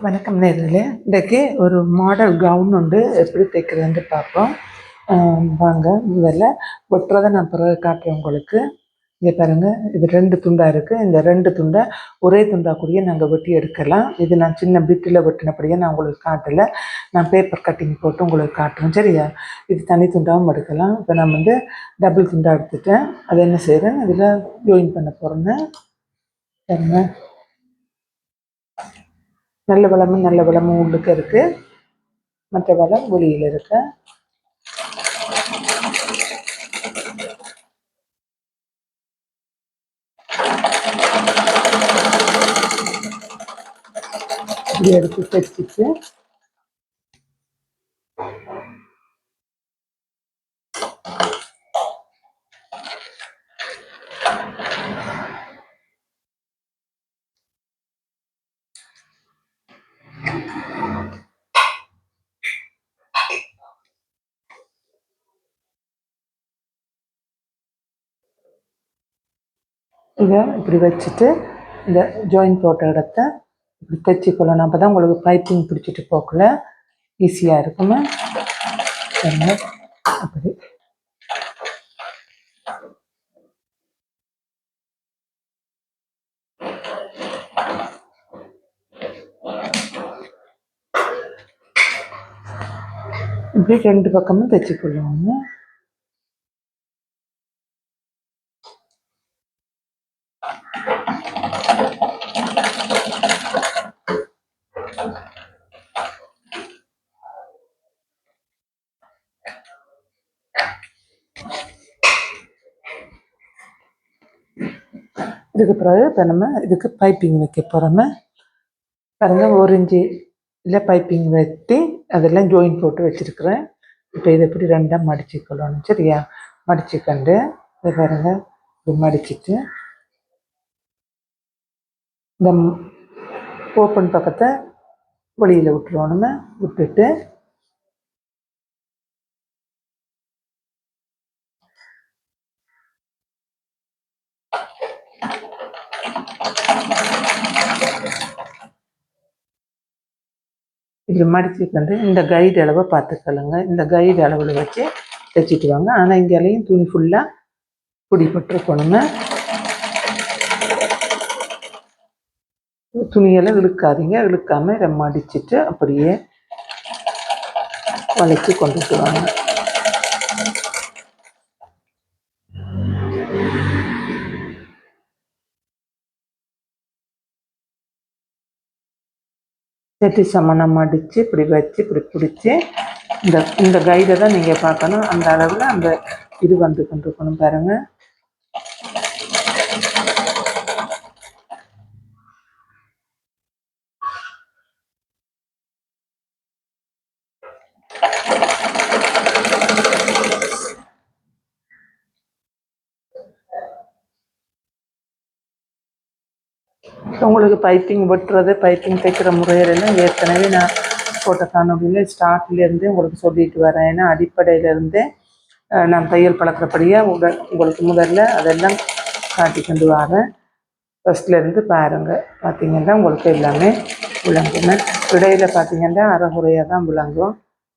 வணக்கம் நேரில் இன்றைக்கு ஒரு மாடல் கவுன் உண்டு. எப்படி தைக்கிறதுன்னு பார்ப்போம். வாங்க முதல்ல. ஒட்டுறதை நான் பிறகு காட்டுறேன் உங்களுக்கு. இங்கே பாருங்கள் இது ரெண்டு துண்டாக இருக்குது இந்த ரெண்டு துண்டை ஒரே துண்டாக கூடயே நாங்கள் வெட்டி எடுக்கலாம். இது நான் சின்ன பிட்டில் வெட்டினபடியே நான் உங்களுக்கு காட்டலை. நான் பேப்பர் கட்டிங் போட்டு உங்களுக்கு காட்டுறேன். சரியா? இது தனி துண்டாகவும் எடுக்கலாம். இப்போ நான் வந்து டபுள் துண்டாக எடுத்துட்டேன். அதை என்ன செய்கிறேன் இதில் ஜாயின் பண்ண போகிறேன்னு பாருங்க. நல்ல வளமும் நல்ல வளமும் உள்ளுக்கு இருக்குது மற்ற வளம் வெளியில் இருக்குது இப்படி எடுத்து தைச்சிட்டு இதை இப்படி வச்சுட்டு இந்த ஜாயின் போட்ட இடத்த இப்படி தைச்சிக்கொள்ளணும் அப்போ தான் உங்களுக்கு பைப்பிங் பிடிச்சிட்டு போக்கல ஈஸியாக இருக்குமே அப்படி. இப்படி ரெண்டு பக்கமும் தைச்சி கொள்ளுவாங்க இதுக்கு பிறகு இப்போ நம்ம இதுக்கு பைப்பிங் வைக்க போகிறோம் பாருங்கள் ஒரு இன்ச்சு இல்லை பைப்பிங் வெட்டி அதெல்லாம் ஜாயின் போட்டு வச்சிருக்கிறேன். இப்போ இதை எப்படி ரெண்டாக மடிச்சுக்கொள்ளணும் சரியா? மடிச்சுக்கண்டு இதை பாருங்க இப்படி மடிச்சிட்டு இந்த ஓப்பன் பக்கத்தை வெளியில் விட்டுருவோணுமே விட்டுட்டு இப்படி வந்து இந்த கைடு அளவை பார்த்துக்கலுங்க இந்த கைடு அளவில் வச்சு தைச்சிட்டு வாங்க. ஆனால் இங்கேலையும் துணி ஃபுல்லாக பிடிபட்டுருக்கணுங்க துணியெல்லாம் இழுக்காதீங்க. இழுக்காம இதை மடிச்சிட்டு அப்படியே வளைச்சி கொண்டுட்டு வாங்க. செட்டி சமணம் அடித்து இப்படி வச்சு இப்படி பிடிச்சி இந்த இந்த கைடை தான் நீங்கள் பார்க்கணும். அந்த அளவில் அந்த இது வந்து கொண்டிருக்கணும் பாருங்கள் உங்களுக்கு பைப்பிங் வெட்டுறது பைப்பிங் தைக்கிற முறையிலெல்லாம் ஏற்கனவே நான் போட்ட காணொலியில் ஸ்டார்ட்லேருந்தே உங்களுக்கு சொல்லிட்டு வரேன். ஏன்னா அடிப்படையிலேருந்தே நான் தையல் பழக்கிறபடியாக உடல் உங்களுக்கு முதல்ல அதெல்லாம் காட்டி கொண்டு வரேன். ஃபஸ்ட்லேருந்து பாருங்கள் பார்த்திங்கன்னா உங்களுக்கு எல்லாமே விளங்குங்க. இடையில் பார்த்தீங்கன்னா அறகுறையாக தான் விளங்கும்.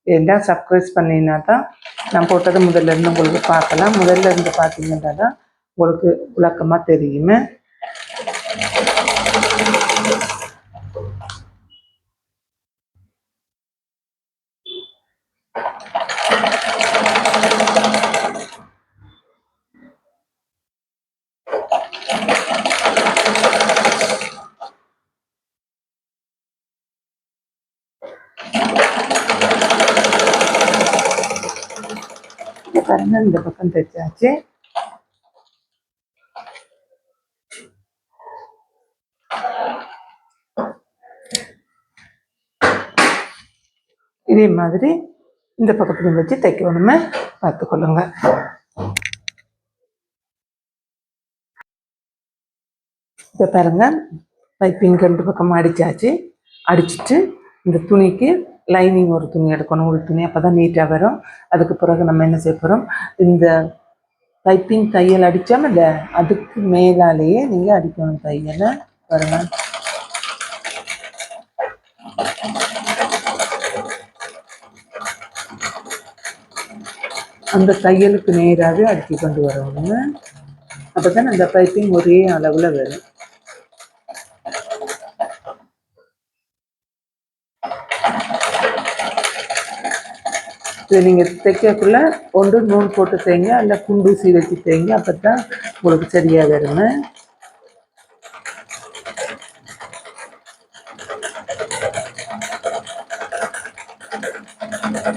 ஏன்னா சப்ஸ்கிரைப் பண்ணினா தான் நான் போட்டது முதல்ல இருந்து உங்களுக்கு பார்க்கலாம். முதல்ல இருந்து பார்த்தீங்கன்னா தான் உங்களுக்கு விளக்கமாக தெரியுமே இங்க பாருங்க இந்த பக்கம் தைச்சாச்சு இதே மாதிரி இந்த பக்கத்துலையும் வச்சு தைக்கணுமே பார்த்துக்கொள்ளுங்க. இப்போ பாருங்க பைப்பிங் ரெண்டு பக்கம் அடிச்சாச்சு. அடிச்சிட்டு இந்த துணிக்கு லைனிங் ஒரு துணி எடுக்கணும் ஒரு துணி அப்போ தான் நீட்டாக வரும். அதுக்கு பிறகு நம்ம என்ன செய்ய போகிறோம் இந்த பைப்பிங் தையல் அடித்தோம் இல்லை அதுக்கு மேலாலேயே நீங்கள் அடிக்கணும் தையலை. பாருங்க. அந்த தையலுக்கு நேராகவே அடுக்கி கொண்டு வரணுங்க அப்போ தான் அந்த பைப்பிங் ஒரே அளவில் வரும். இதை நீங்கள் தைக்கக்குள்ள ஒன்று நூல் போட்டு தேங்க இல்லை குண்டூசி வச்சு தேங்க அப்போ தான் உங்களுக்கு சரியாக வருங்க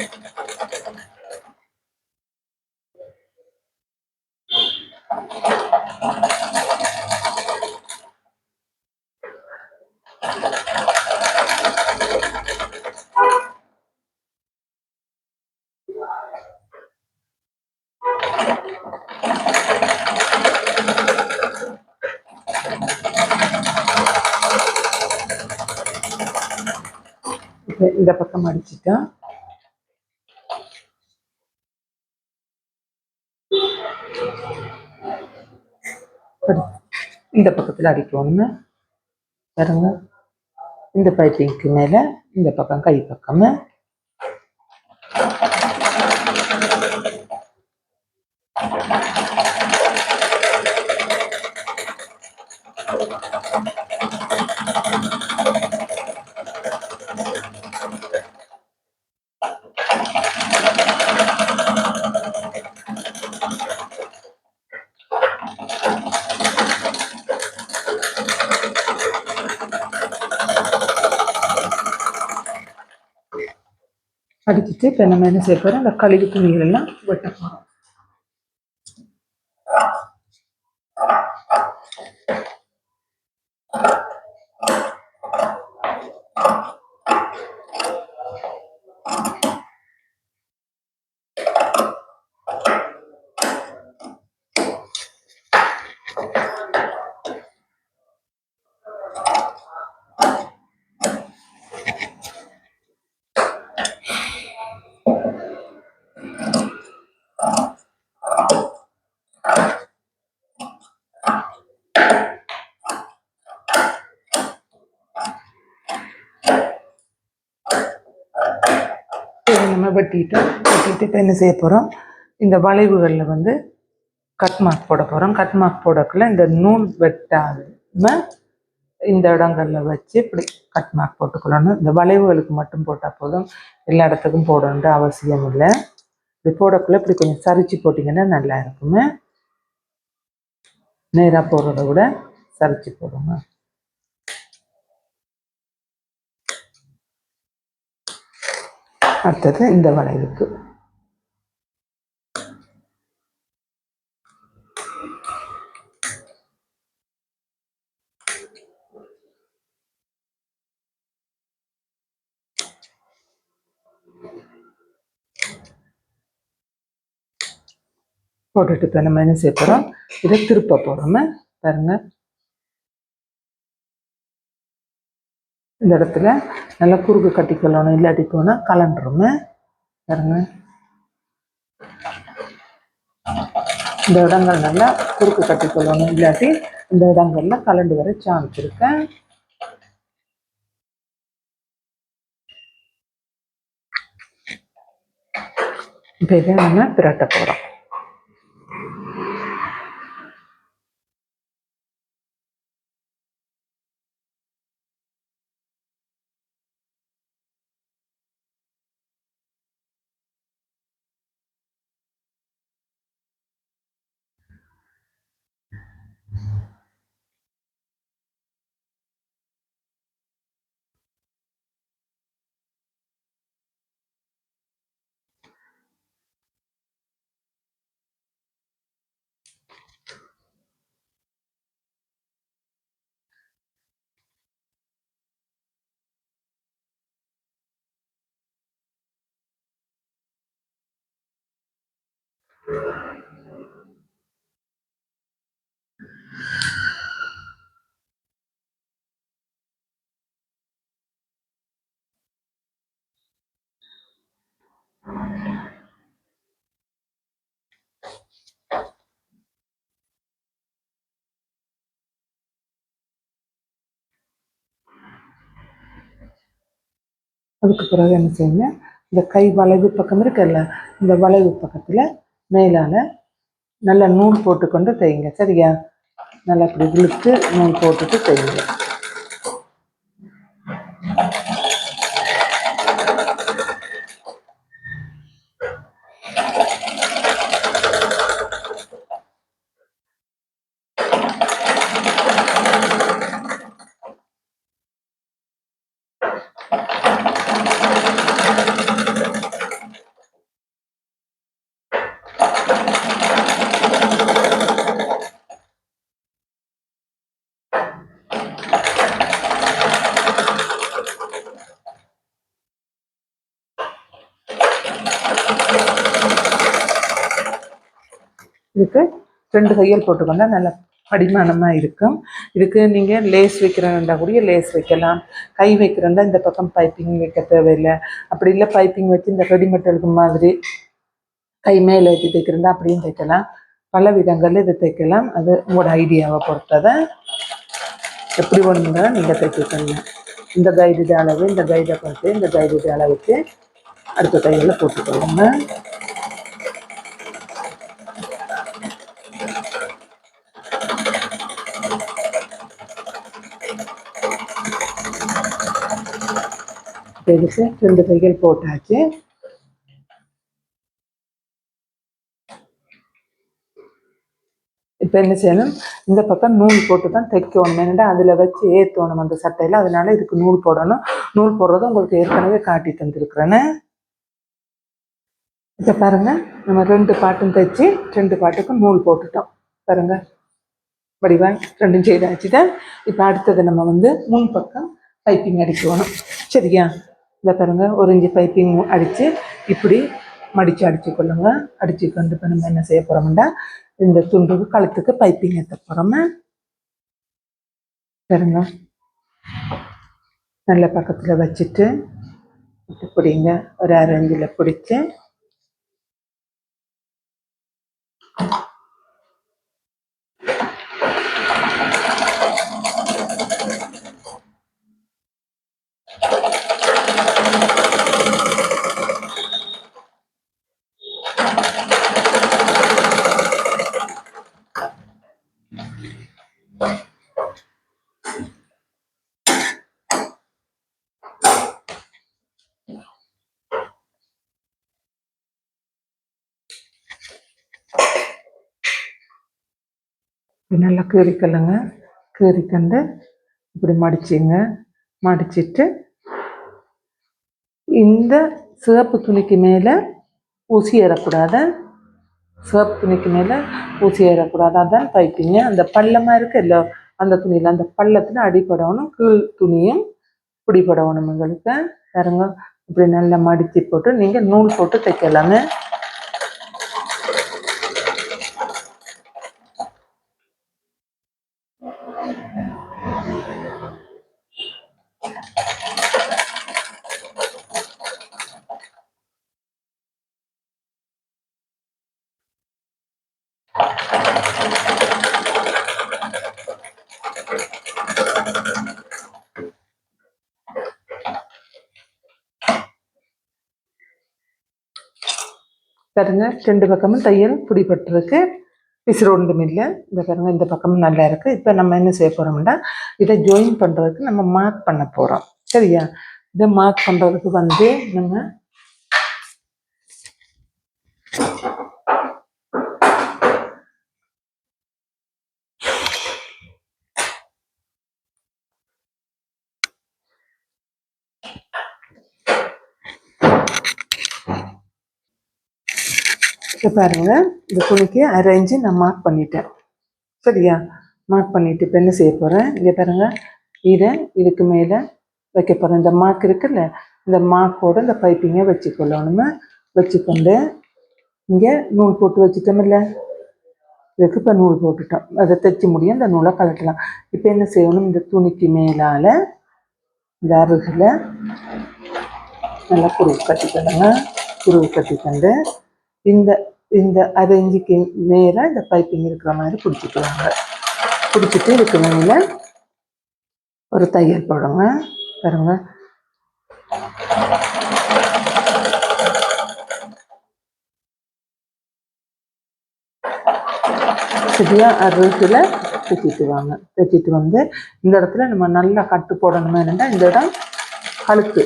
you. பக்கம் அடிச்சிட்டோம் இந்த பக்கத்தில் அடிக்கணுங்க பாருங்க. இந்த பைப்பிங்க்கு மேலே இந்த பக்கம் கை பக்கமாக அடிச்சுட்டு இப்போ நம்ம என்ன செய்ய போகிறோம் அந்த கழுகு துணிகள் எல்லாம் வெட்ட போகிறோம் இதை நம்ம வெட்டிட்டு வெட்டிட்டு இப்போ என்ன செய்ய போகிறோம் இந்த வளைவுகளில் வந்து கட் மார்க் போட போகிறோம் கட் மார்க் போடக்குள்ள இந்த நூல் வெட்டாம இந்த இடங்களில் வச்சு இப்படி கட் மார்க் போட்டுக்கொள்ளணும். இந்த வளைவுகளுக்கு மட்டும் போட்டால் போதும். எல்லா இடத்துக்கும் போடணுன்ற அவசியம் இல்லை. இப்படி போடக்குள்ளே இப்படி கொஞ்சம் சரிச்சு போட்டிங்கன்னா நல்லா இருக்குங்க. நேராக போடுறத விட சரிச்சு போடுங்க. அடுத்தது இந்த வளைவுக்கு. போட்டுட்டு இப்போ நம்ம என்ன செய்ய போகிறோம் இதை திருப்ப போகிறோம் பாருங்க. இந்த இடத்துல நல்லா குறுக்கு கட்டிக்கொள்ளணும் இல்லாட்டி போனால் கலண்டுருமே. பாருங்க. இந்த இடங்கள் நல்லா குறுக்கு கட்டிக்கொள்ளணும் இல்லாட்டி இந்த இடங்கள்ல கலண்டு வர சான்ஸ் இருக்கேன் இப்போ இதை நம்ம பிரட்ட போகிறோம் அதுக்கு பிறகு என்ன செய்யுங்க? இந்த கை வளைவு பக்கம் இருக்குல்ல இந்த வளைவு பக்கத்தில் மேலால் நல்லா நூல் போட்டுக்கொண்டு தைங்க சரியா? நல்லா அப்படி இழுத்து நூல் போட்டுட்டு தைங்க இதுக்கு ரெண்டு தையல் போட்டுக்கொண்டா நல்ல அடிமானமாக இருக்கும். இதுக்கு நீங்கள் லேஸ் வைக்கிறேன்டா கூட லேஸ் வைக்கலாம். கை வைக்கிறேன்டா இந்த பக்கம் பைப்பிங் வைக்க தேவையில்லை. அப்படி இல்லை பைப்பிங் வச்சு இந்த ரெடிமேட் எடுக்கும் மாதிரி கை மேலே ஏற்றி தைக்கிறேன்டா அப்படியும் தைக்கலாம். பல விதங்களில் இதை தைக்கலாம். அது உங்களோட ஐடியாவை பொறுத்ததை எப்படி ஒன்று நீங்கள் தைச்சிக்கோங்க இந்த கைடு அளவு இந்த கைடை பார்த்து இந்த கைடு அளவுக்கு அடுத்த தையலில் போட்டுக்கோங்க. பெருசு ரெண்டு தையல் போட்டாச்சு. இப்போ என்ன செய்யணும்? இந்த பக்கம் நூல் போட்டு தான் தைக்கணும். ஏன்னா அதில் வச்சு ஏற்றணும் அந்த சட்டையில். அதனால இதுக்கு நூல் போடணும். நூல் போடுறத உங்களுக்கு ஏற்கனவே காட்டி தந்திருக்கிறேன்னு இப்போ பாருங்க நம்ம ரெண்டு பாட்டும் தைச்சு ரெண்டு பாட்டுக்கும் நூல் போட்டுட்டோம். பாருங்க வடிவாய் ரெண்டும் செய்தாச்சு தான் இப்போ அடுத்தது நம்ம வந்து முன் பக்கம் பைப்பிங் அடிக்கணும். சரியா? இந்த பாருங்க ஒரு இஞ்சி பைப்பிங் அடித்து இப்படி மடித்து அடித்து கொள்ளுங்க. அடித்து கொண்டு இப்போ நம்ம என்ன செய்ய போகிறோம்டா இந்த துண்டுக்கு கழுத்துக்கு பைப்பிங் ஏற்ற போகிறோமா பாருங்க. நல்ல பக்கத்தில் வச்சுட்டு பிடிங்க ஒரு அரை பிடிச்சி பிடிச்சி நல்லா கீறிக்கலுங்க கீறிக்கண்டு இப்படி மடிச்சிங்க. மடிச்சிட்டு இந்த சிவப்பு துணிக்கு மேலே ஊசி ஏறக்கூடாது. சிவப்பு துணிக்கு மேலே ஊசி ஏறக்கூடாது. அதான் தைப்பிங்க. அந்த பள்ளமாக இருக்குல்ல அந்த துணியில் அந்த பள்ளத்தில் அடிப்படணும் கீழ் துணியும் பிடிப்படணும் எங்களுக்கு பாருங்க இப்படி நல்லா மடித்து போட்டு நீங்கள் நூல் போட்டு தைக்கலாங்க. பாருங்க ரெண்டு பக்கமும் தையல் பிடிபட்டிருக்கு. பிசுறு ஒன்றும் இல்லை இந்த பாருங்க இந்த பக்கமும் நல்லா இருக்குது இப்போ நம்ம என்ன செய்ய போகிறோம்னா இதை ஜாயின் பண்ணுறதுக்கு நம்ம மார்க் பண்ண போகிறோம் சரியா? இதை மார்க் பண்ணுறதுக்கு வந்து நம்ம இப்போ பாருங்க. இந்த துணிக்கு அரை இன்ச்சு நான் மார்க் பண்ணிட்டேன். சரியா? மார்க் பண்ணிவிட்டு இப்போ என்ன செய்ய போகிறேன் இங்கே பாருங்கள் இதை இதுக்கு மேலே வைக்க போகிறேன் இந்த மார்க் இருக்குல்ல இந்த மார்க்கோடு இந்த பைப்பிங்கை வச்சுக்கொள்ளணுமே. வச்சுக்கொண்டு இங்கே நூல் போட்டு வச்சுட்டோமில்ல இதுக்கு இப்போ நூல் போட்டுட்டோம். அதை தைச்சி முடியும். இந்த நூலை கலட்டலாம் இப்போ என்ன செய்யணும்? இந்த துணிக்கு மேலால் இந்த அருகில் நல்லா குருவு கட்டிக்கணுங்க குருவு கட்டிக்கொண்டு இந்த இந்த அரை இஞ்சிக்கு நேராக இந்த பைப்பிங் இருக்கிற மாதிரி பிடிச்சிக்குவாங்க பிடிச்சிட்டு இதுக்கு மேலே ஒரு தையல் போடுங்க. பாருங்க. சரியாக அறுபத்தில் தைச்சிட்டு வாங்க. தைச்சிட்டு வந்து இந்த இடத்துல நம்ம நல்லா கட்டு போடணுமே என்னென்னா இந்த இடம் கழுத்து.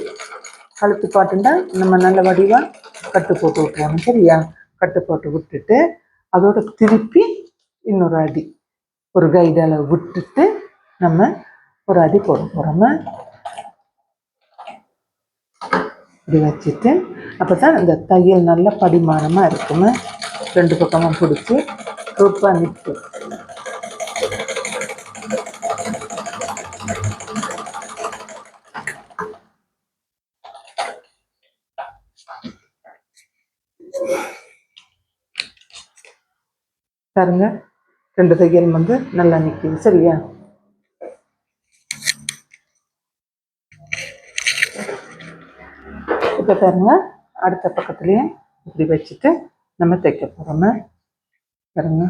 கழுத்து பாட்டுண்டா நம்ம நல்ல வடிவாக கட்டு போட்டு விட்டுருவாங்க சரியா கட்டு போட்டு விட்டுட்டு அதோட திருப்பி இன்னொரு அடி ஒரு கைடால் விட்டுட்டு நம்ம ஒரு அடி போட போகிறோம் இப்படி வச்சுட்டு அப்போ தான் இந்த தையல் நல்ல படிமானமாக இருக்குங்க ரெண்டு பக்கமும் பிடிச்சி ருப்பா நிற்கும் பாருங்க. ரெண்டு தையல் வந்து நல்லா நிற்கிது சரியா? இப்போ பாருங்க. அடுத்த பக்கத்துலேயே இப்படி வச்சுட்டு நம்ம தைக்க போகிறோம் பாருங்க.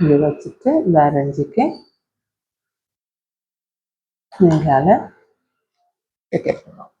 இங்கே வச்சுட்டு இந்த அரைஞ்சிக்கு நீங்களால் தைக்க போகிறோம்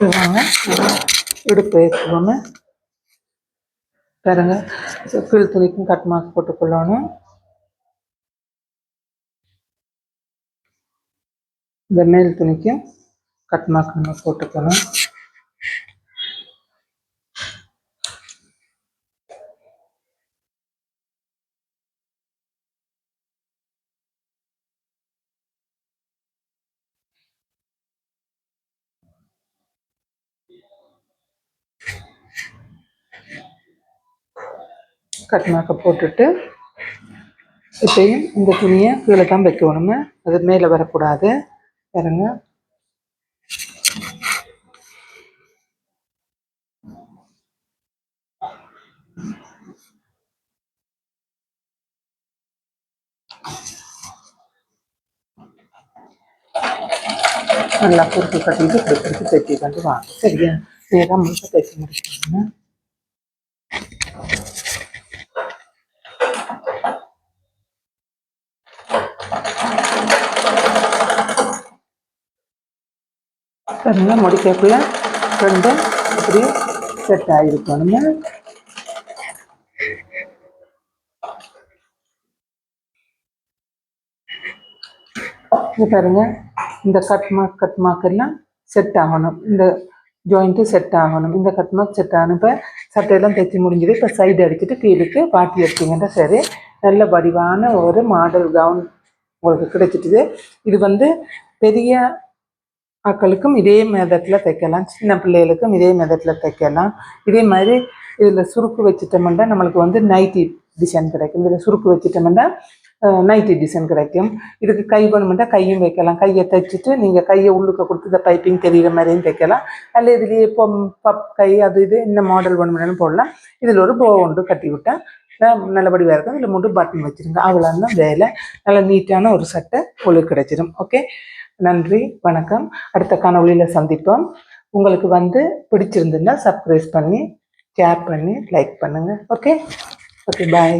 வாங்க இடுப்பு ஏற்றுவோம் பாருங்க. கீழ் துணிக்கும் கட் மார்க் போட்டுக்கொள்ளணும். இந்த மேல் துணிக்கும் கட் மார்க் நம்ம போட்டுக்கணும். கட் போட்டுட்டு இப்பயும் இந்த துணியை கீழே தான் வைக்கணுங்க. அது மேலே வரக்கூடாது. பாருங்க. நல்லா பொறுத்து கட்டிட்டு இப்படி குறுக்கு தைச்சி கொண்டு வாங்க சரியா? நேரம் முழுக்க தைச்சி முடிச்சுக்கோங்க பாருங்க முடிக்கக்குள்ள ரெண்டும் இப்படி செட் ஆகிருக்கணுங்க இது பாருங்க இந்த கட் மார்க் கட் மார்க் எல்லாம் செட் ஆகணும். இந்த ஜாயிண்ட்டு செட் ஆகணும். இந்த கட் மார்க் செட் ஆகணும் இப்போ சட்டையெல்லாம் தைச்சி முடிஞ்சது. இப்போ சைடு அடிச்சுட்டு கீழுக்கு பாட்டி எடுத்தீங்கன்னா சரி. நல்ல வடிவான ஒரு மாடல் கவுன் உங்களுக்கு கிடைச்சிட்டுது. இது வந்து பெரிய மக்களுக்கும் இதே மெதட்டில் தைக்கலாம் சின்ன பிள்ளைகளுக்கும் இதே மெதட்டில் தைக்கலாம். இதே மாதிரி இதில் சுருக்கு வச்சுட்டோம்னா நம்மளுக்கு வந்து நைட்டி டிசைன் கிடைக்கும். இதில் சுருக்கு வச்சுட்டோம்னா நைட்டி டிசைன் கிடைக்கும். இதுக்கு கை பண்ணணுமெண்டா கையும் வைக்கலாம் கையை தைச்சிட்டு நீங்கள் கையை உள்ளுக்க கொடுத்து இந்த பைப்பிங் தெரிகிற மாதிரியும் தைக்கலாம். அல்ல இதுலேயே இப்போ பப் கை அது இது என்ன மாடல் வேணுமெனாலும் போடலாம். இதில் ஒரு போ ஒன்று கட்டி விட்டால் நல்லபடியாக இருக்கும். இதில் மட்டும் பட்டன் வச்சுருங்க. அவ்வளோதான் வேலை. நல்லா நீட்டான ஒரு சட்டை உங்களுக்கு கிடைச்சிடும் ஓகே நன்றி வணக்கம். அடுத்த காணொலியில் சந்திப்போம். உங்களுக்கு வந்து பிடிச்சிருந்துன்னா சப்ஸ்கிரைப் பண்ணி ஷேர் பண்ணி லைக் பண்ணுங்கள் ஓகே ஓகே பாய்